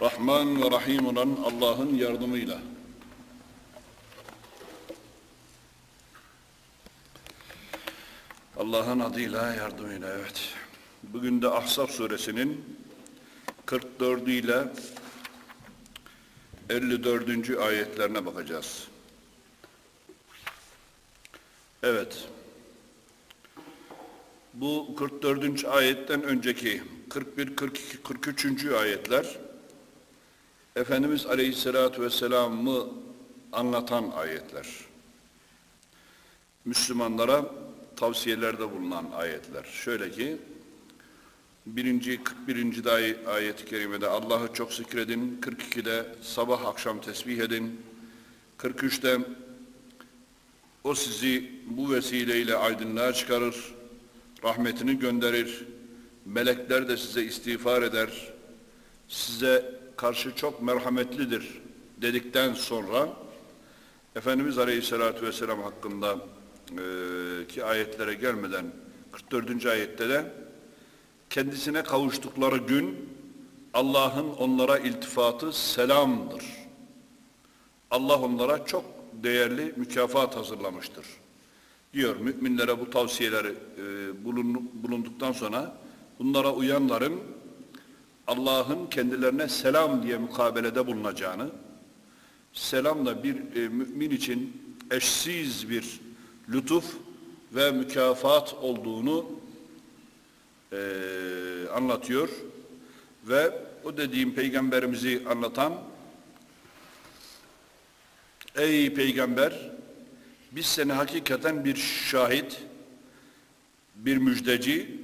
Rahman ve Rahim olan Allah'ın yardımıyla. Allah'ın adıyla, yardımıyla, evet. Bugün de Ahzab suresinin 44 ile 54. ayetlerine bakacağız. Evet. Bu 44. ayetten önceki 41, 42, 43. ayetler Efendimiz Aleyhisselatü Vesselam'ı anlatan ayetler. Müslümanlara tavsiyelerde bulunan ayetler. Şöyle ki, birinci, 41. de ay- ayet-i kerimede Allah'ı çok zikredin, 42'de sabah akşam tesbih edin, 43'te o sizi bu vesileyle aydınlığa çıkarır, rahmetini gönderir, melekler de size istiğfar eder, size karşı çok merhametlidir dedikten sonra Efendimiz Aleyhisselatü Vesselam hakkında e, ki ayetlere gelmeden 44. ayette de kendisine kavuştukları gün Allah'ın onlara iltifatı selamdır. Allah onlara çok değerli mükafat hazırlamıştır. Diyor müminlere bu tavsiyeleri e, bulun- bulunduktan sonra bunlara uyanların Allah'ın kendilerine selam diye mukabelede bulunacağını, selam da bir e, mümin için eşsiz bir lütuf ve mükafat olduğunu e, anlatıyor. Ve o dediğim peygamberimizi anlatan ey peygamber biz seni hakikaten bir şahit bir müjdeci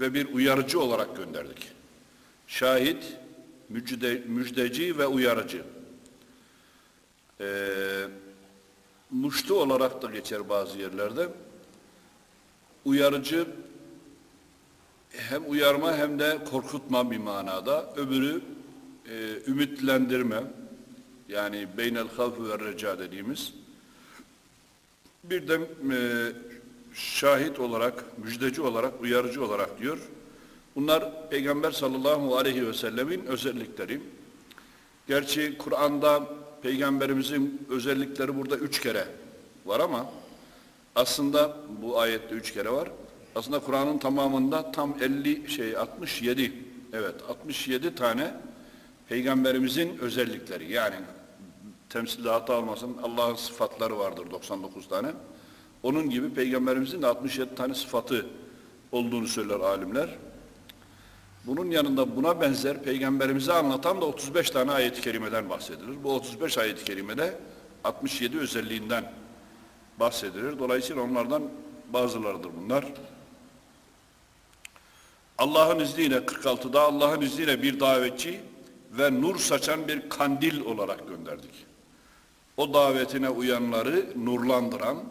ve bir uyarıcı olarak gönderdik şahit müjde, müjdeci ve uyarıcı ee, muştu olarak da geçer bazı yerlerde uyarıcı hem uyarma hem de korkutma bir manada. Öbürü e, ümitlendirme. Yani beynel havf ve reca dediğimiz. Bir de e, şahit olarak, müjdeci olarak, uyarıcı olarak diyor. Bunlar Peygamber sallallahu aleyhi ve sellemin özellikleri. Gerçi Kur'an'da Peygamberimizin özellikleri burada üç kere var ama aslında bu ayette üç kere var. Aslında Kur'an'ın tamamında tam 50 şey 67 evet 67 tane peygamberimizin özellikleri yani temsilde hata olmasın Allah'ın sıfatları vardır 99 tane. Onun gibi peygamberimizin de 67 tane sıfatı olduğunu söyler alimler. Bunun yanında buna benzer peygamberimize anlatan da 35 tane ayet-i kerimeden bahsedilir. Bu 35 ayet-i kerimede 67 özelliğinden bahsedilir. Dolayısıyla onlardan bazılarıdır bunlar. Allah'ın izniyle 46'da Allah'ın izniyle bir davetçi ve nur saçan bir kandil olarak gönderdik. O davetine uyanları nurlandıran,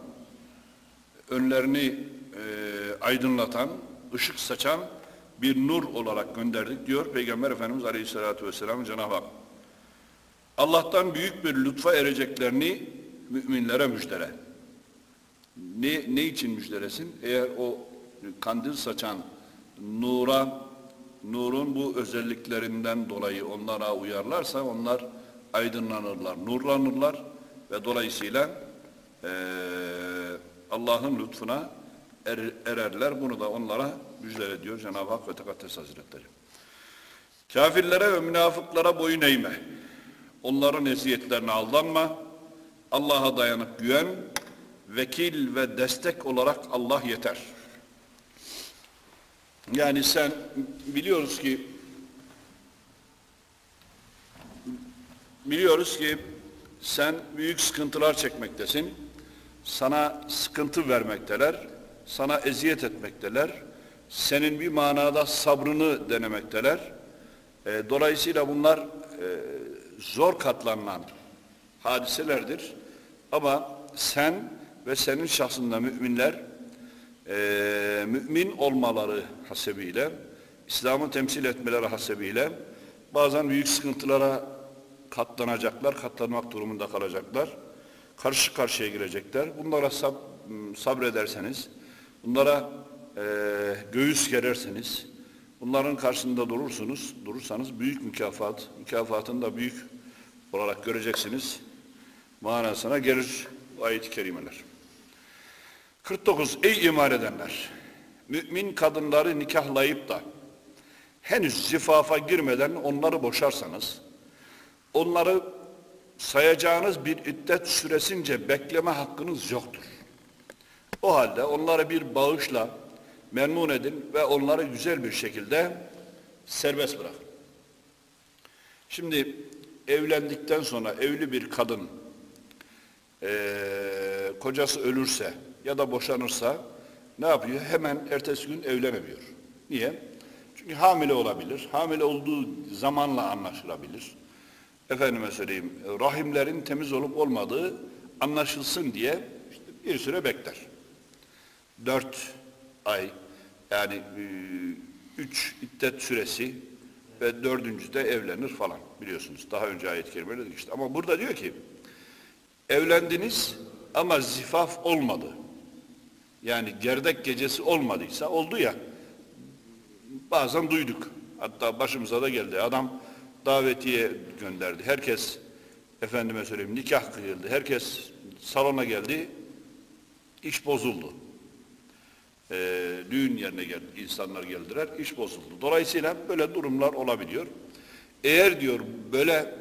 önlerini e, aydınlatan, ışık saçan bir nur olarak gönderdik diyor Peygamber Efendimiz Aleyhisselatü Vesselam Cenab-ı Hak. Allah'tan büyük bir lütfa ereceklerini müminlere müjdele. Ne, ne için müjdelesin? Eğer o kandil saçan nura, nurun bu özelliklerinden dolayı onlara uyarlarsa onlar aydınlanırlar, nurlanırlar ve dolayısıyla eee, Allah'ın lütfuna er, ererler. Bunu da onlara müjdele diyor Cenab-ı Hak ve Tekaddes Hazretleri. Kafirlere ve münafıklara boyun eğme. Onların eziyetlerine aldanma. Allah'a dayanıp güven. Vekil ve destek olarak Allah yeter. Yani sen biliyoruz ki biliyoruz ki sen büyük sıkıntılar çekmektesin. Sana sıkıntı vermekteler. Sana eziyet etmekteler. Senin bir manada sabrını denemekteler. E, dolayısıyla bunlar e, zor katlanılan hadiselerdir. Ama sen ve senin şahsında müminler e, mümin olmaları hasebiyle, İslam'ı temsil etmeleri hasebiyle bazen büyük sıkıntılara katlanacaklar, katlanmak durumunda kalacaklar. Karşı karşıya girecekler. Bunlara sab sabrederseniz, bunlara e, göğüs gererseniz, Bunların karşısında durursunuz, durursanız büyük mükafat, mükafatını da büyük olarak göreceksiniz. Manasına gelir ayet-i kerimeler. 49. Ey iman edenler! Mümin kadınları nikahlayıp da henüz zifafa girmeden onları boşarsanız, onları sayacağınız bir iddet süresince bekleme hakkınız yoktur. O halde onları bir bağışla memnun edin ve onları güzel bir şekilde serbest bırakın. Şimdi evlendikten sonra evli bir kadın e, kocası ölürse ya da boşanırsa ne yapıyor? Hemen ertesi gün evlenemiyor. Niye? Çünkü hamile olabilir. Hamile olduğu zamanla anlaşılabilir. Efendime söyleyeyim, rahimlerin temiz olup olmadığı anlaşılsın diye işte bir süre bekler. Dört ay, yani e, üç iddet süresi ve dördüncü de evlenir falan biliyorsunuz. Daha önce ayet-i kerimede dedik işte. Ama burada diyor ki, evlendiniz ama zifaf olmadı. Yani gerdek gecesi olmadıysa, oldu ya, bazen duyduk. Hatta başımıza da geldi. Adam davetiye gönderdi. Herkes efendime söyleyeyim nikah kıyıldı. Herkes salona geldi. İş bozuldu. Ee, düğün yerine geldi, insanlar geldiler. iş bozuldu. Dolayısıyla böyle durumlar olabiliyor. Eğer diyor böyle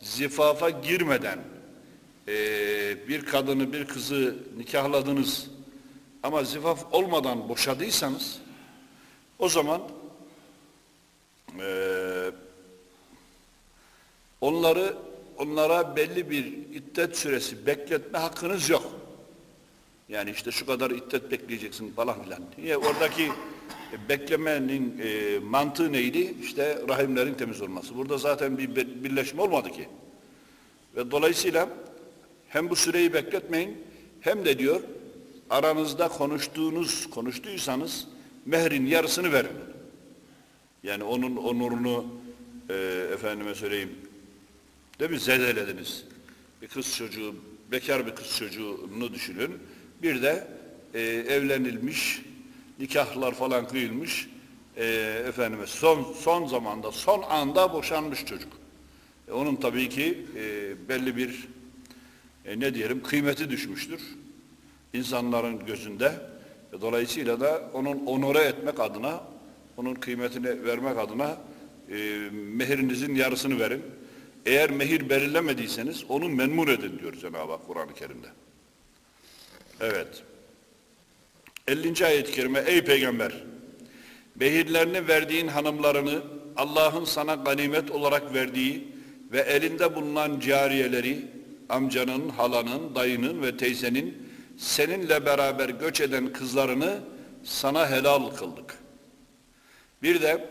zifafa girmeden e, bir kadını bir kızı nikahladınız ama zifaf olmadan boşadıysanız o zaman e, onları onlara belli bir iddet süresi bekletme hakkınız yok. Yani işte şu kadar iddet bekleyeceksin falan filan. Niye? Oradaki beklemenin e, mantığı neydi? İşte rahimlerin temiz olması. Burada zaten bir birleşme olmadı ki. Ve dolayısıyla hem bu süreyi bekletmeyin hem de diyor aranızda konuştuğunuz, konuştuysanız mehrin yarısını verin. Yani onun onurunu e, efendime söyleyeyim değil mi zedelediniz. Bir kız çocuğu, bekar bir kız çocuğunu düşünün. Bir de e, evlenilmiş, nikahlar falan kıyılmış, e, efendime son son zamanda, son anda boşanmış çocuk. E, onun tabii ki e, belli bir e, ne diyelim kıymeti düşmüştür insanların gözünde. E, dolayısıyla da onun onore etmek adına, onun kıymetini vermek adına e, mehirinizin yarısını verin. Eğer mehir belirlemediyseniz onu memnun edin diyor Cenab-ı Hak Kur'an-ı Kerim'de. Evet. 50. ayet-i kerime Ey peygamber! Behirlerini verdiğin hanımlarını Allah'ın sana ganimet olarak verdiği ve elinde bulunan cariyeleri amcanın, halanın, dayının ve teyzenin seninle beraber göç eden kızlarını sana helal kıldık. Bir de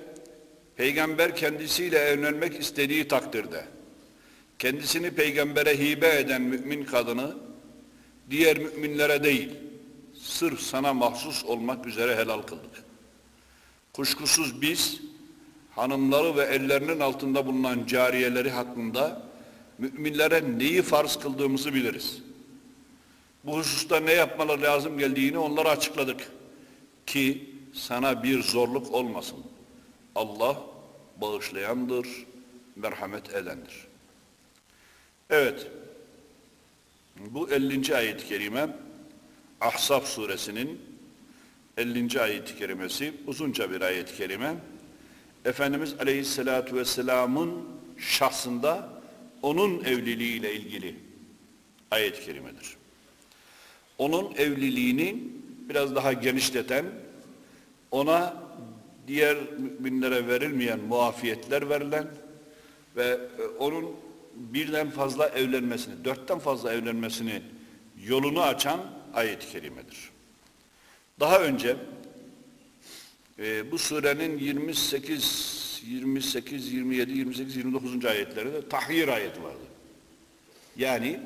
peygamber kendisiyle evlenmek istediği takdirde kendisini peygambere hibe eden mümin kadını diğer müminlere değil, sırf sana mahsus olmak üzere helal kıldık. Kuşkusuz biz, hanımları ve ellerinin altında bulunan cariyeleri hakkında müminlere neyi farz kıldığımızı biliriz. Bu hususta ne yapmaları lazım geldiğini onlara açıkladık. Ki sana bir zorluk olmasın. Allah bağışlayandır, merhamet edendir. Evet, bu 50. ayet-i kerime Ahzab suresinin 50. ayet-i kerimesi uzunca bir ayet-i kerime. Efendimiz Aleyhisselatü Vesselam'ın şahsında onun evliliğiyle ilgili ayet-i kerimedir. Onun evliliğini biraz daha genişleten, ona diğer müminlere verilmeyen muafiyetler verilen ve e, onun birden fazla evlenmesini, dörtten fazla evlenmesini yolunu açan ayet-i kerimedir. Daha önce e, bu surenin 28, 28, 27, 28, 29. ayetlerinde tahhir ayeti vardı. Yani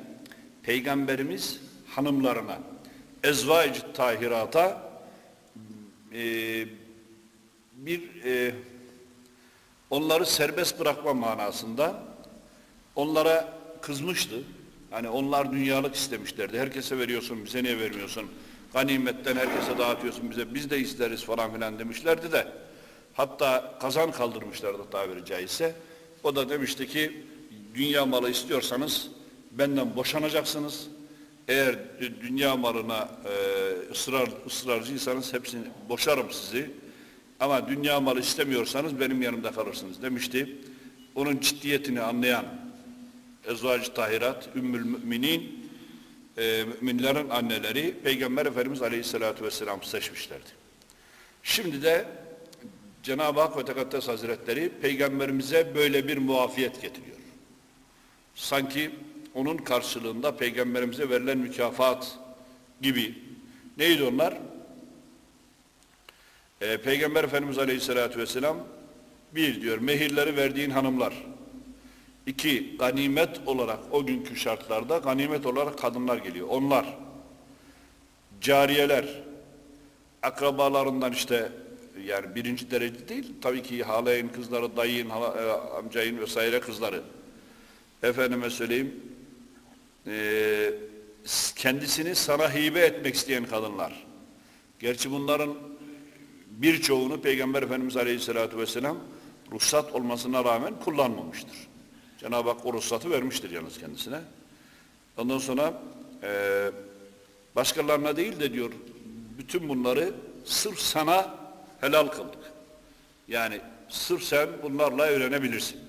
Peygamberimiz hanımlarına, ezvac tahirata e, bir e, onları serbest bırakma manasında onlara kızmıştı. Hani onlar dünyalık istemişlerdi. Herkese veriyorsun, bize niye vermiyorsun? Ganimetten herkese dağıtıyorsun bize, biz de isteriz falan filan demişlerdi de Hatta kazan kaldırmışlardı tabiri caizse. O da demişti ki dünya malı istiyorsanız benden boşanacaksınız. Eğer dünya malına e, ısrar, ısrarcıysanız hepsini boşarım sizi. Ama dünya malı istemiyorsanız benim yanımda kalırsınız demişti. Onun ciddiyetini anlayan Ezvac Tahirat, Ümmül Müminin, e, müminlerin anneleri Peygamber Efendimiz Aleyhisselatü Vesselam seçmişlerdi. Şimdi de Cenab-ı Hak ve Tekaddes Hazretleri Peygamberimize böyle bir muafiyet getiriyor. Sanki onun karşılığında Peygamberimize verilen mükafat gibi. Neydi onlar? Ee, Peygamber Efendimiz Aleyhisselatü Vesselam bir diyor mehirleri verdiğin hanımlar. İki, ganimet olarak o günkü şartlarda ganimet olarak kadınlar geliyor. Onlar, cariyeler, akrabalarından işte yani birinci derece değil, tabii ki halayın kızları, dayın, hala, e, amcayın vesaire kızları. Efendime söyleyeyim, e, kendisini sana hibe etmek isteyen kadınlar. Gerçi bunların birçoğunu Peygamber Efendimiz Aleyhisselatü Vesselam ruhsat olmasına rağmen kullanmamıştır. Cenab-ı Hak o ruhsatı vermiştir yalnız kendisine. Ondan sonra e, başkalarına değil de diyor bütün bunları sırf sana helal kıldık. Yani sırf sen bunlarla öğrenebilirsin.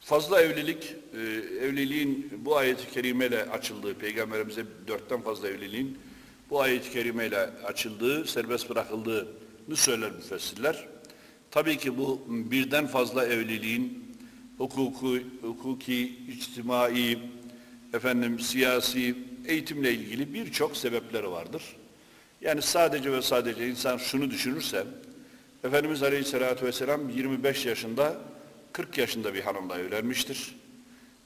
Fazla evlilik, e, evliliğin bu ayet-i kerimeyle açıldığı, Peygamberimize dörtten fazla evliliğin bu ayet-i kerimeyle açıldığı, serbest bırakıldığını söyler müfessirler. Tabii ki bu birden fazla evliliğin hukuku, hukuki, içtimai, efendim siyasi, eğitimle ilgili birçok sebepleri vardır. Yani sadece ve sadece insan şunu düşünürse, Efendimiz Aleyhisselatü Vesselam 25 yaşında 40 yaşında bir hanımla evlenmiştir.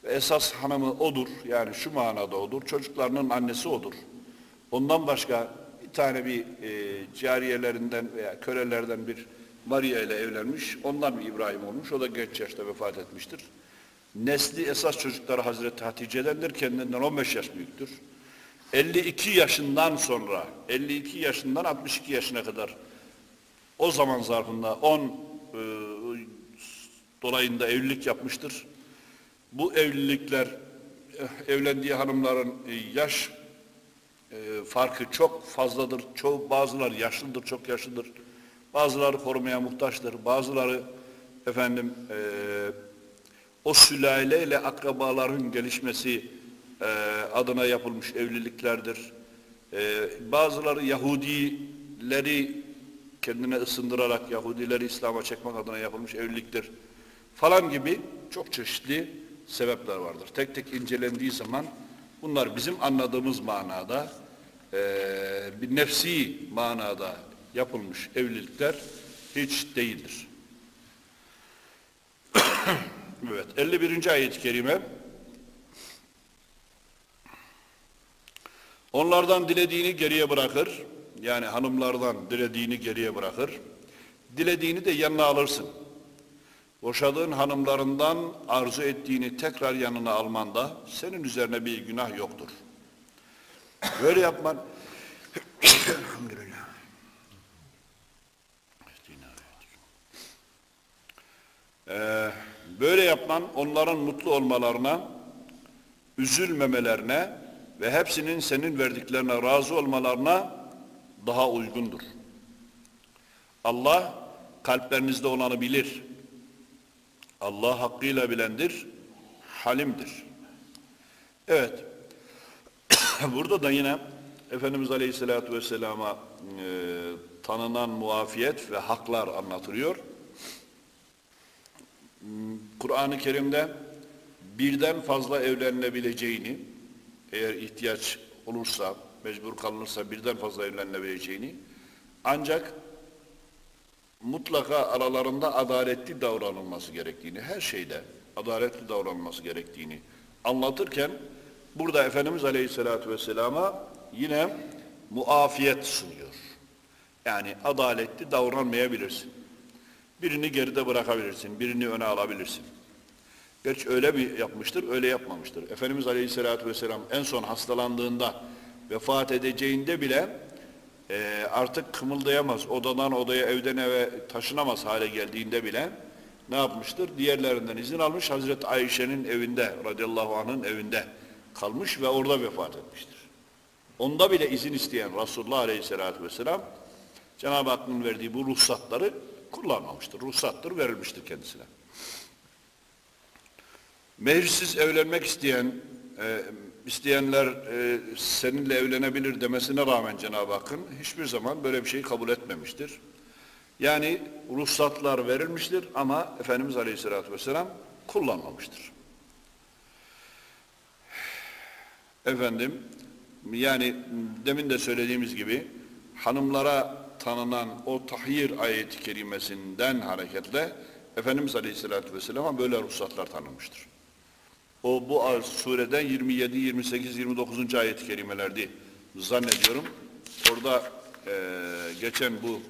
Ve esas hanımı odur. Yani şu manada odur. Çocuklarının annesi odur. Ondan başka bir tane bir e, cariyelerinden veya kölelerden bir Maria ile evlenmiş. Ondan bir İbrahim olmuş. O da genç yaşta vefat etmiştir. Nesli esas çocukları Hazreti Hatice'dendir. Kendinden 15 yaş büyüktür. 52 yaşından sonra 52 yaşından 62 yaşına kadar o zaman zarfında 10 e, dolayında evlilik yapmıştır. Bu evlilikler eh, evlendiği hanımların e, yaş e, farkı çok fazladır. Çoğu bazıları yaşlıdır, çok yaşlıdır. Bazıları korumaya muhtaçtır. Bazıları efendim e, o sülaleyle akrabaların gelişmesi e, adına yapılmış evliliklerdir. E, bazıları Yahudileri kendine ısındırarak Yahudileri İslam'a çekmek adına yapılmış evliliktir falan gibi çok çeşitli sebepler vardır. Tek tek incelendiği zaman bunlar bizim anladığımız manada e, bir nefsi manada yapılmış evlilikler hiç değildir. evet 51. ayet-i kerime Onlardan dilediğini geriye bırakır. Yani hanımlardan dilediğini geriye bırakır. Dilediğini de yanına alırsın. Boşadığın hanımlarından arzu ettiğini tekrar yanına almanda senin üzerine bir günah yoktur. Böyle yapman Ee, böyle yapman onların mutlu olmalarına, üzülmemelerine ve hepsinin senin verdiklerine razı olmalarına daha uygundur. Allah kalplerinizde olanı bilir. Allah hakkıyla bilendir, halimdir. Evet, burada da yine Efendimiz Aleyhisselatü Vesselam'a e, tanınan muafiyet ve haklar anlatılıyor. Kur'an-ı Kerim'de birden fazla evlenilebileceğini, eğer ihtiyaç olursa, mecbur kalınırsa birden fazla evlenilebileceğini, ancak mutlaka aralarında adaletli davranılması gerektiğini, her şeyde adaletli davranılması gerektiğini anlatırken, burada Efendimiz Aleyhisselatü Vesselam'a yine muafiyet sunuyor. Yani adaletli davranmayabilirsin. Birini geride bırakabilirsin, birini öne alabilirsin. Gerçi öyle bir yapmıştır, öyle yapmamıştır. Efendimiz Aleyhisselatü Vesselam en son hastalandığında, vefat edeceğinde bile e, artık kımıldayamaz, odadan odaya, evden eve taşınamaz hale geldiğinde bile ne yapmıştır? Diğerlerinden izin almış, Hazreti Ayşe'nin evinde, radıyallahu anh'ın evinde kalmış ve orada vefat etmiştir. Onda bile izin isteyen Resulullah aleyhissalatü vesselam, Cenab-ı Hakk'ın verdiği bu ruhsatları kullanmamıştır. Ruhsattır, verilmiştir kendisine. Mehirsiz evlenmek isteyen, e, isteyenler e, seninle evlenebilir demesine rağmen Cenab-ı Hakk'ın hiçbir zaman böyle bir şeyi kabul etmemiştir. Yani ruhsatlar verilmiştir ama Efendimiz Aleyhisselatü Vesselam kullanmamıştır. Efendim, yani demin de söylediğimiz gibi hanımlara tanınan o tahir ayeti kerimesinden hareketle Efendimiz Aleyhisselatü Vesselam'a böyle ruhsatlar tanınmıştır. O bu sureden 27, 28, 29. ayet-i kerimelerdi zannediyorum. Orada e, geçen bu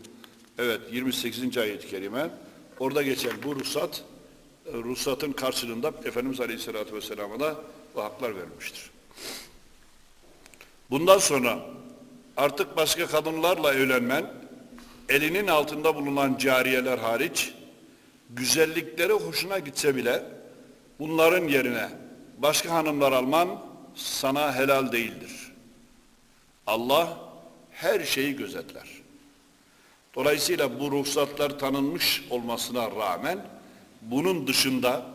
evet 28. ayet-i kerime orada geçen bu ruhsat e, ruhsatın karşılığında Efendimiz Aleyhisselatü Vesselam'a da bu haklar verilmiştir. Bundan sonra artık başka kadınlarla evlenmen elinin altında bulunan cariyeler hariç güzellikleri hoşuna gitse bile bunların yerine başka hanımlar alman sana helal değildir. Allah her şeyi gözetler. Dolayısıyla bu ruhsatlar tanınmış olmasına rağmen bunun dışında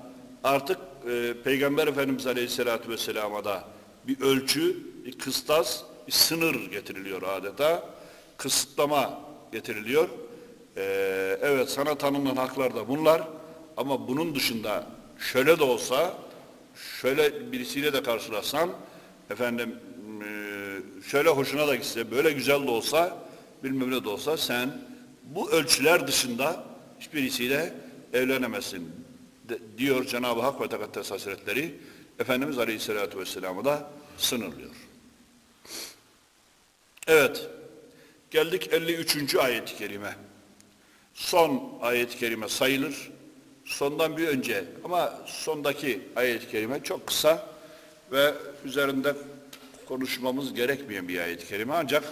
artık e, Peygamber Efendimiz Aleyhisselatü Vesselam'a da bir ölçü, bir kıstas, bir sınır getiriliyor adeta. Kısıtlama getiriliyor. Ee, evet sana tanınan haklar da bunlar ama bunun dışında şöyle de olsa şöyle birisiyle de karşılaşsan efendim e, şöyle hoşuna da gitse böyle güzel de olsa bilmem ne de olsa sen bu ölçüler dışında hiçbirisiyle evlenemezsin de, diyor Cenab-ı Hak ve Tekaddes Hazretleri Efendimiz Aleyhisselatü Vesselam'ı da sınırlıyor. Evet geldik 53. ayet-i kerime son ayet-i kerime sayılır sondan bir önce ama sondaki ayet-i kerime çok kısa ve üzerinde konuşmamız gerekmeyen bir ayet-i kerime ancak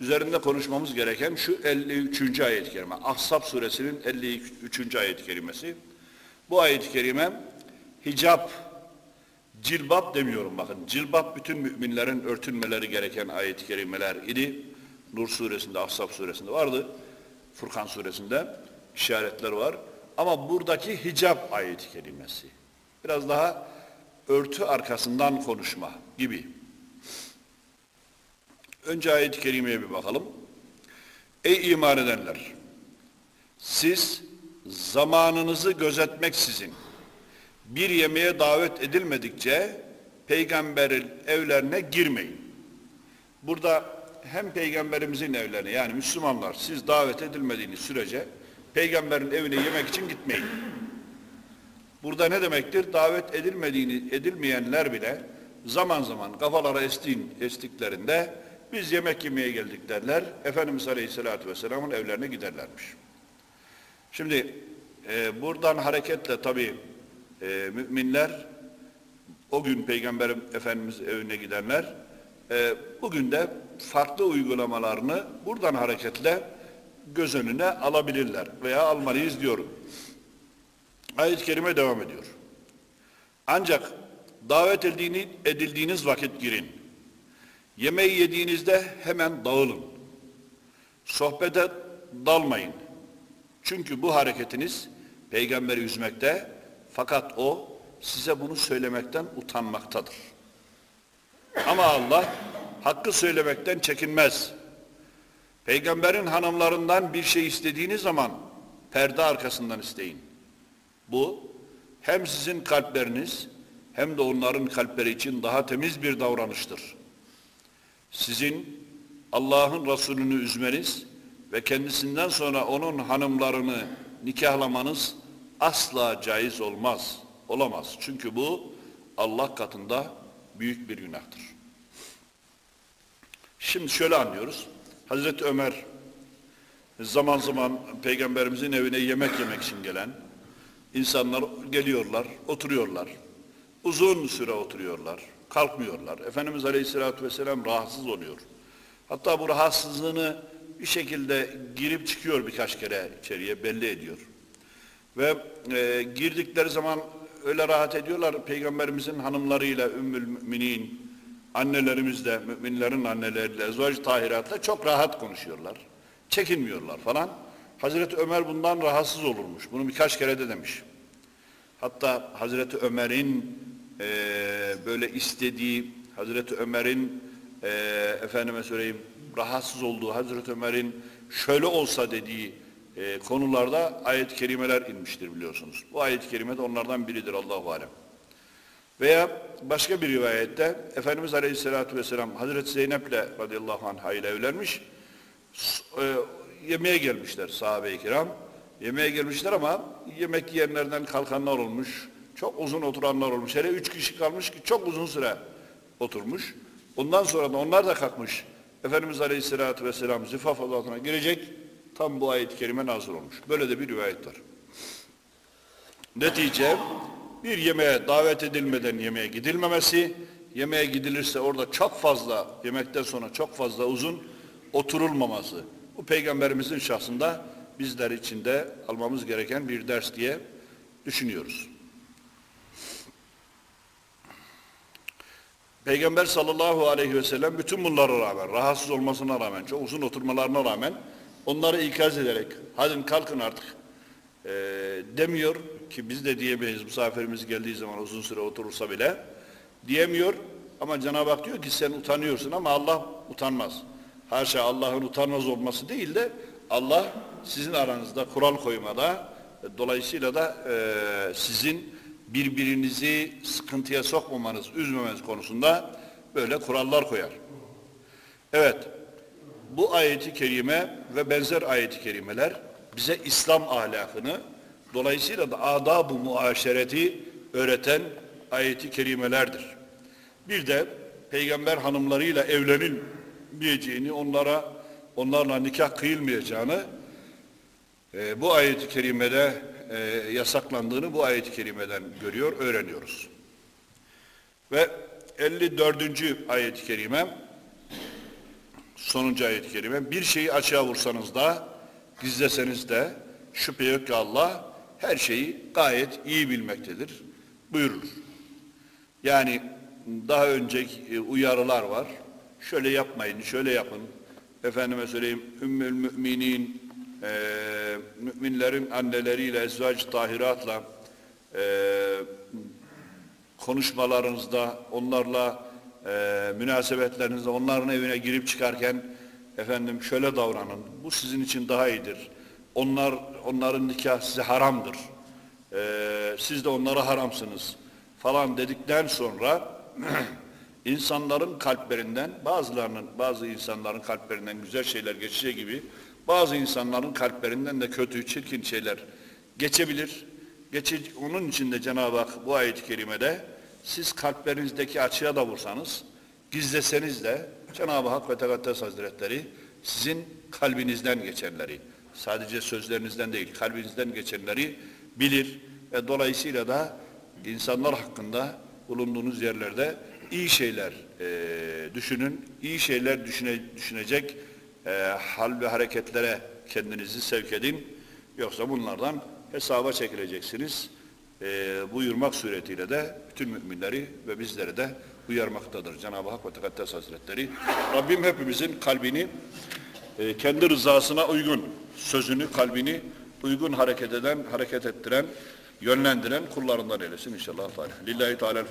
üzerinde konuşmamız gereken şu 53. ayet-i kerime. Ahzab suresinin 53. ayet-i kerimesi. Bu ayet-i kerime hicap, cilbap demiyorum bakın. Cilbap bütün müminlerin örtünmeleri gereken ayet-i kerimeler idi. Nur suresinde, Ahzab suresinde vardı. Furkan suresinde işaretler var. Ama buradaki hicap ayeti kelimesi. Biraz daha örtü arkasından konuşma gibi. Önce ayet-i kerimeye bir bakalım. Ey iman edenler! Siz zamanınızı gözetmeksizin bir yemeğe davet edilmedikçe peygamberin evlerine girmeyin. Burada hem peygamberimizin evlerine yani Müslümanlar siz davet edilmediğiniz sürece peygamberin evine yemek için gitmeyin. Burada ne demektir? Davet edilmediğini edilmeyenler bile zaman zaman kafalara estiğin, estiklerinde biz yemek yemeye geldik derler. Efendimiz Aleyhisselatü Vesselam'ın evlerine giderlermiş. Şimdi e, buradan hareketle tabi e, müminler o gün Peygamber Efendimiz evine gidenler e, bugün de farklı uygulamalarını buradan hareketle göz önüne alabilirler veya almalıyız diyorum. Ayet-i Kerime devam ediyor. Ancak davet edildiğini, edildiğiniz vakit girin. Yemeği yediğinizde hemen dağılın. Sohbete dalmayın. Çünkü bu hareketiniz peygamberi üzmekte fakat o size bunu söylemekten utanmaktadır. Ama Allah hakkı söylemekten çekinmez. Peygamberin hanımlarından bir şey istediğiniz zaman perde arkasından isteyin. Bu hem sizin kalpleriniz hem de onların kalpleri için daha temiz bir davranıştır. Sizin Allah'ın Resulünü üzmeniz ve kendisinden sonra onun hanımlarını nikahlamanız asla caiz olmaz, olamaz. Çünkü bu Allah katında büyük bir günahtır. Şimdi şöyle anlıyoruz. Hazreti Ömer zaman zaman peygamberimizin evine yemek yemek için gelen insanlar geliyorlar, oturuyorlar. Uzun süre oturuyorlar, kalkmıyorlar. Efendimiz Aleyhisselatü Vesselam rahatsız oluyor. Hatta bu rahatsızlığını bir şekilde girip çıkıyor birkaç kere içeriye belli ediyor. Ve e, girdikleri zaman öyle rahat ediyorlar Peygamberimizin hanımlarıyla, ümmül müminin, annelerimizle, müminlerin anneleriyle, ezvac tahiratla çok rahat konuşuyorlar. Çekinmiyorlar falan. Hazreti Ömer bundan rahatsız olurmuş. Bunu birkaç kere de demiş. Hatta Hazreti Ömer'in e, böyle istediği, Hazreti Ömer'in e, efendime söyleyeyim rahatsız olduğu, Hazreti Ömer'in şöyle olsa dediği e, konularda ayet-i kerimeler inmiştir biliyorsunuz. Bu ayet-i kerime de onlardan biridir Allahu alem. Veya başka bir rivayette Efendimiz Aleyhisselatü Vesselam Hazreti Zeynep'le radıyallahu anh ile evlenmiş. E, yemeğe gelmişler sahabe-i kiram. Yemeğe gelmişler ama yemek yiyenlerden kalkanlar olmuş. Çok uzun oturanlar olmuş. Hele üç kişi kalmış ki çok uzun süre oturmuş. Ondan sonra da onlar da kalkmış. Efendimiz Aleyhisselatü Vesselam zifaf odasına girecek. Tam bu ayet-i kerime nazır olmuş. Böyle de bir rivayet var. Netice bir yemeğe davet edilmeden yemeğe gidilmemesi, yemeğe gidilirse orada çok fazla, yemekten sonra çok fazla uzun oturulmaması. Bu peygamberimizin şahsında bizler için de almamız gereken bir ders diye düşünüyoruz. Peygamber sallallahu aleyhi ve sellem bütün bunlara rağmen, rahatsız olmasına rağmen, çok uzun oturmalarına rağmen onları ikaz ederek, hadi kalkın artık e, demiyor ki biz de diyemeyiz misafirimiz geldiği zaman uzun süre oturursa bile diyemiyor ama Cenab-ı Hak diyor ki sen utanıyorsun ama Allah utanmaz. Haşa Allah'ın utanmaz olması değil de Allah sizin aranızda kural koymada dolayısıyla da e, sizin birbirinizi sıkıntıya sokmamanız, üzmemeniz konusunda böyle kurallar koyar. Evet, bu ayeti kerime ve benzer ayeti kerimeler bize İslam ahlakını, dolayısıyla da adab-ı muaşereti öğreten ayeti kerimelerdir. Bir de peygamber hanımlarıyla evlenilmeyeceğini, onlara onlarla nikah kıyılmayacağını e, bu ayeti kerimede e, yasaklandığını bu ayet-i kerimeden görüyor, öğreniyoruz. Ve 54. ayet-i kerime sonuncu ayet-i kerime bir şeyi açığa vursanız da gizleseniz de şüphe yok ki Allah her şeyi gayet iyi bilmektedir buyurur. Yani daha önceki uyarılar var. Şöyle yapmayın, şöyle yapın. Efendime söyleyeyim, Ümmül Müminin e, müminlerin anneleriyle, ezvac tahiratla e, konuşmalarınızda, onlarla e, münasebetlerinizde, onların evine girip çıkarken efendim şöyle davranın, bu sizin için daha iyidir. Onlar, onların nikah size haramdır. E, siz de onlara haramsınız falan dedikten sonra insanların kalplerinden, bazılarının, bazı insanların kalplerinden güzel şeyler geçeceği gibi bazı insanların kalplerinden de kötü, çirkin şeyler geçebilir. Geçe, onun için de Cenab-ı Hak bu ayet-i kerimede siz kalplerinizdeki açığa da vursanız, gizleseniz de Cenab-ı Hak ve Tekaddes Hazretleri sizin kalbinizden geçenleri, sadece sözlerinizden değil, kalbinizden geçenleri bilir ve dolayısıyla da insanlar hakkında bulunduğunuz yerlerde iyi şeyler e, düşünün, iyi şeyler düşüne, düşünecek e, hal ve hareketlere kendinizi sevk edin. Yoksa bunlardan hesaba çekileceksiniz. E, buyurmak suretiyle de bütün müminleri ve bizleri de uyarmaktadır Cenab-ı Hak ve Tekaddes Hazretleri. Rabbim hepimizin kalbini e, kendi rızasına uygun, sözünü, kalbini uygun hareket eden, hareket ettiren, yönlendiren kullarından eylesin inşallah. Lillahi Teala